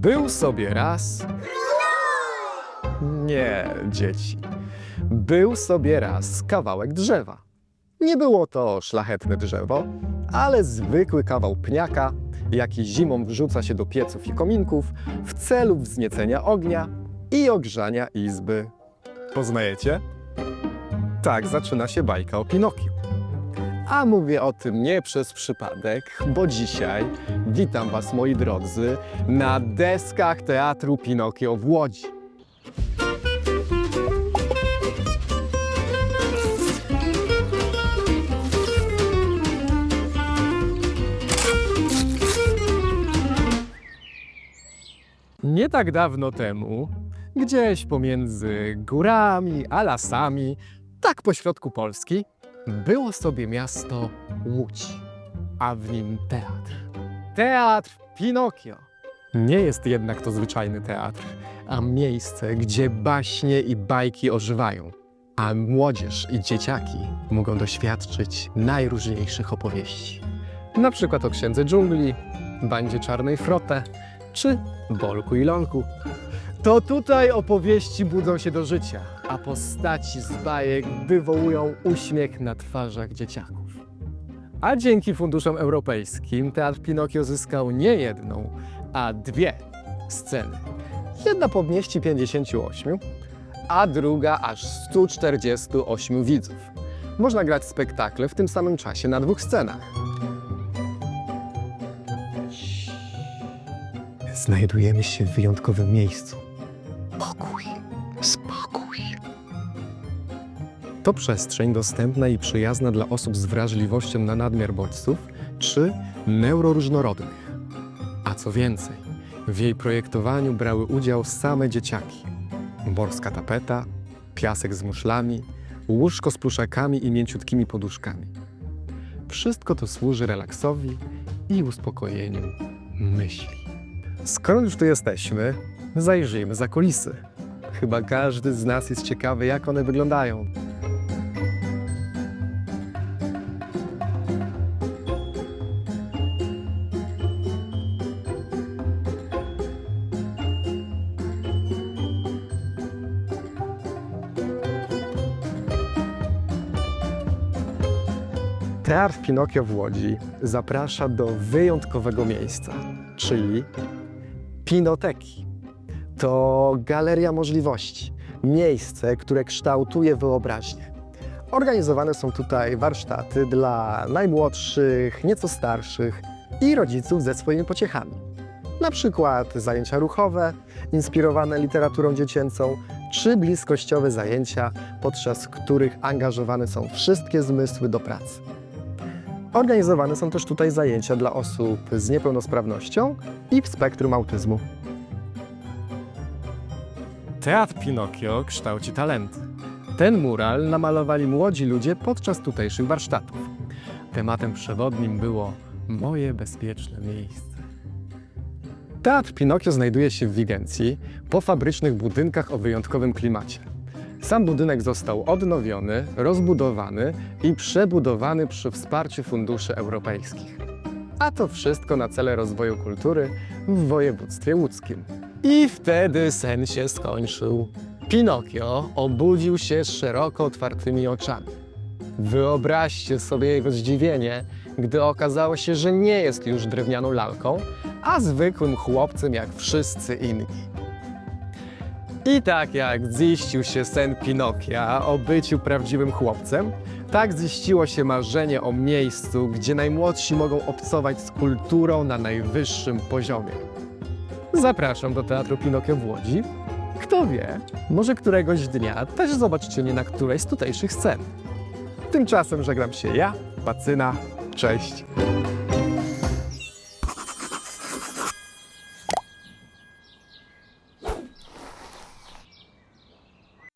Był sobie raz. Nie, dzieci. Był sobie raz kawałek drzewa. Nie było to szlachetne drzewo, ale zwykły kawał pniaka, jaki zimą wrzuca się do pieców i kominków w celu wzniecenia ognia i ogrzania izby. Poznajecie? Tak zaczyna się bajka o Pinokiu. A mówię o tym nie przez przypadek, bo dzisiaj witam Was, moi drodzy, na deskach Teatru Pinokio w Łodzi. Nie tak dawno temu, gdzieś pomiędzy górami a lasami, tak pośrodku Polski, było sobie miasto Łódź, a w nim teatr. Teatr Pinokio. Nie jest jednak to zwyczajny teatr, a miejsce, gdzie baśnie i bajki ożywają, a młodzież i dzieciaki mogą doświadczyć najróżniejszych opowieści. Na przykład o księdze dżungli, bandzie czarnej frotę, czy bolku i lonku. To tutaj opowieści budzą się do życia, a postaci z bajek wywołują uśmiech na twarzach dzieciaków. A dzięki funduszom europejskim Teatr Pinokio zyskał nie jedną, a dwie sceny. Jedna pomieści 58, a druga aż 148 widzów. Można grać spektakle w tym samym czasie na dwóch scenach. Znajdujemy się w wyjątkowym miejscu. Pokój, To przestrzeń dostępna i przyjazna dla osób z wrażliwością na nadmiar bodźców czy neuroróżnorodnych. A co więcej, w jej projektowaniu brały udział same dzieciaki. Morska tapeta, piasek z muszlami, łóżko z pluszakami i mięciutkimi poduszkami. Wszystko to służy relaksowi i uspokojeniu myśli. Skoro już tu jesteśmy, zajrzyjmy za kulisy. Chyba każdy z nas jest ciekawy, jak one wyglądają. Teatr Pinokio w Łodzi zaprasza do wyjątkowego miejsca, czyli Pinoteki. To galeria możliwości, miejsce, które kształtuje wyobraźnię. Organizowane są tutaj warsztaty dla najmłodszych, nieco starszych i rodziców ze swoimi pociechami. Na przykład zajęcia ruchowe, inspirowane literaturą dziecięcą, czy bliskościowe zajęcia, podczas których angażowane są wszystkie zmysły do pracy. Organizowane są też tutaj zajęcia dla osób z niepełnosprawnością i w spektrum autyzmu. Teatr Pinokio kształci talenty. Ten mural namalowali młodzi ludzie podczas tutejszych warsztatów. Tematem przewodnim było moje bezpieczne miejsce. Teatr Pinokio znajduje się w Wigencji, po fabrycznych budynkach o wyjątkowym klimacie. Sam budynek został odnowiony, rozbudowany i przebudowany przy wsparciu funduszy europejskich. A to wszystko na cele rozwoju kultury w województwie łódzkim. I wtedy sen się skończył. Pinokio obudził się z szeroko otwartymi oczami. Wyobraźcie sobie jego zdziwienie, gdy okazało się, że nie jest już drewnianą lalką, a zwykłym chłopcem jak wszyscy inni. I tak jak ziścił się sen Pinokia o byciu prawdziwym chłopcem, tak ziściło się marzenie o miejscu, gdzie najmłodsi mogą obcować z kulturą na najwyższym poziomie. Zapraszam do Teatru Pinokio w Łodzi. Kto wie, może któregoś dnia też zobaczycie mnie na którejś z tutejszych scen. Tymczasem żegnam się ja, Pacyna. Cześć.